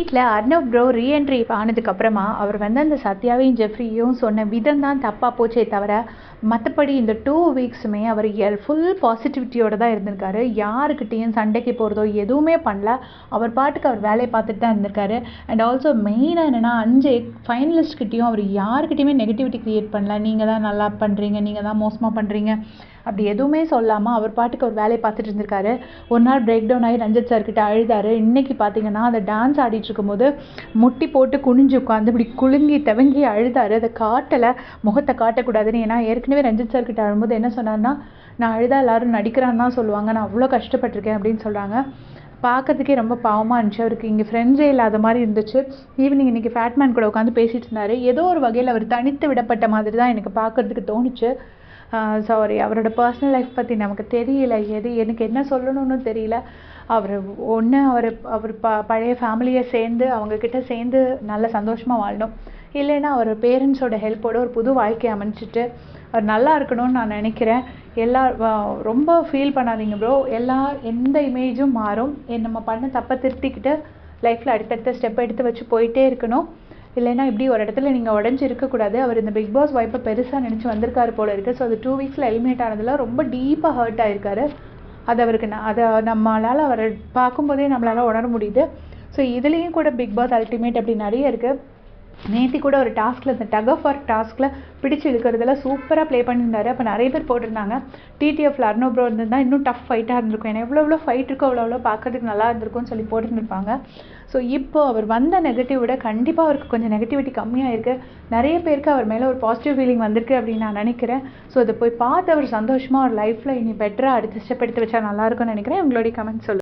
வீட்டில் Arnav bro reentry ஆனதுக்கப்புறமா அவர் வந்து அந்த சத்யாவையும் ஜெஃப்ரியும் சொன்ன விதம் தான் தப்பாக போச்சே தவிர மற்றபடி இந்த டூ வீக்ஸுமே அவர் ஃபுல் பாசிட்டிவிட்டியோடு தான் இருந்திருக்காரு. யாருக்கிட்டேயும் சண்டைக்கு போகிறதோ எதுவுமே பண்ணல. அவர் பாட்டுக்கு அவர் வேலையை பார்த்துட்டு தான் இருந்திருக்காரு. அண்ட் ஆல்சோ மெயினாக என்னென்னா அஞ்சு ஃபைனலிஸ்ட்கிட்டையும் அவர் யாருக்கிட்டையுமே நெகட்டிவிட்டி க்ரியேட் பண்ணல. நீங்கள் தான் நல்லா பண்ணுறீங்க நீங்கள் தான் மோசமாக பண்ணுறீங்க அப்படி எதுவுமே சொல்லாமல் அவர் பாட்டுக்கு அவர் வேலையை பார்த்துட்டு இருந்திருக்காரு. ஒரு நாள் பிரேக் டவுன் ஆகி ரஞ்சித் சார்கிட்ட அழுதாரு. இன்றைக்கி பார்த்தீங்கன்னா அந்த டான்ஸ் ஆடிட்டு போது முட்டி போட்டு குனிஞ்சு உட்காந்து இப்படி குலுங்கி தவங்கி அழுதாரு. அதை காட்டலை முகத்தை காட்டக்கூடாதுன்னு. ஏன்னா ஏற்கனவே ரஞ்சித் சார் கிட்ட அழும்போது என்ன சொன்னார்னா நான் அழுதா எல்லாரும் நடிக்கிறான்னு தான் சொல்லுவாங்க. நான் அவ்வளோ கஷ்டப்பட்டிருக்கேன் அப்படின்னு சொல்கிறாங்க பார்க்கறதுக்கே ரொம்ப பாவமாக இருந்துச்சு. அவருக்கு இங்கே ஃப்ரெண்ட்ஸே இல்லாத மாதிரி இருந்துச்சு. ஈவினிங் இன்றைக்கி ஃபேட்மேன் கூட உட்காந்து பேசிகிட்டு இருந்தார். ஏதோ ஒரு வகையில் அவர் தனித்து விடப்பட்ட மாதிரி தான் எனக்கு பார்க்கறதுக்கு தோணுச்சு. சாரி அவரோட பர்சனல் லைஃப் பற்றி நமக்கு தெரியல. எது எனக்கு என்ன சொல்லணும்னு தெரியல. அவர் ஒன்று அவர் அவர் ப பழைய ஃபேமிலியை சேர்ந்து அவங்கக்கிட்ட சேர்ந்து நல்ல சந்தோஷமாக வாழணும். இல்லைன்னா அவர் பேரண்ட்ஸோட ஹெல்ப்போட ஒரு புது வாழ்க்கையை அமைச்சிட்டு அவர் நல்லா இருக்கணும்னு நான் நினைக்கிறேன். எல்லா ரொம்ப ஃபீல் பண்ணாதீங்க ப்ரோ எல்லா எந்த இமேஜும் மாறும். நம்ம பண்ண தப்பை திருத்திக்கிட்டு லைஃப்பில் அடுத்தடுத்த ஸ்டெப் எடுத்து வச்சு போயிட்டே இருக்கணும். இல்லைன்னா இப்படி ஒரு இடத்துல நீங்கள் உடஞ்சி இருக்கக்கூடாது. அவர் இந்த பிக் பாஸ் வாய்ப்பை பெருசாக நினச்சி வந்திருக்காரு போல இருக்குது ஸோ அது டூ வீக்ஸில் எலிமினேட் ஆனதில் ரொம்ப டீப்பாக ஹர்ட் ஆயிருக்காரு. அது அவருக்கு நான் அதை நம்மளால் அவரை பார்க்கும்போதே நம்மளால் உணர முடியுது. ஸோ இதுலேயும் கூட பிக் பாஸ் அல்டிமேட் அப்படி நிறைய இருக்குது நேத்தி கூட ஒரு டாஸ்கில் இந்த டக் ஆஃப் ஆர் டாஸ்கில் பிடிச்சி இழுக்கிறதுல சூப்பராக ப்ளே பண்ணியிருந்தாரு. அப்போ நிறைய பேர் போட்டிருந்தாங்க. டிடிஎஃப்ல அர்னோ ப்ரோ இருந்திருந்தால் இன்னும் டஃப் ஃபைட்டாக இருந்திருக்கும். ஏன்னா எவ்வளோ எவ்வளோ ஃபைட் இருக்கோ அவ்வளோ அவ்வளோ பார்க்கறதுக்கு நல்லா இருந்திருக்கும்னு சொல்லி போட்டுருந்துருப்பாங்க. ஸோ இப்போ அவர் வந்த நெகட்டிவ் விட கண்டிப்பாக அவருக்கு கொஞ்சம் நெகட்டிவிட்டி கம்மியாக இருக்குது நிறைய பேருக்கு அவர் மேலே ஒரு பாசிட்டிவ் ஃபீலிங் வந்திருக்கு அப்படின்னு நான் நினைக்கிறேன். ஸோ அதை போய் பார்த்து அவர் சந்தோஷமாக அவர் லைஃப்பில் இனி பெட்டராக அடுத்த ஸ்டெப் எடுத்து வச்சா நல்லாயிருக்கும்னு நினைக்கிறேன். உங்களுடைய கமெண்ட் சொல்லுங்கள்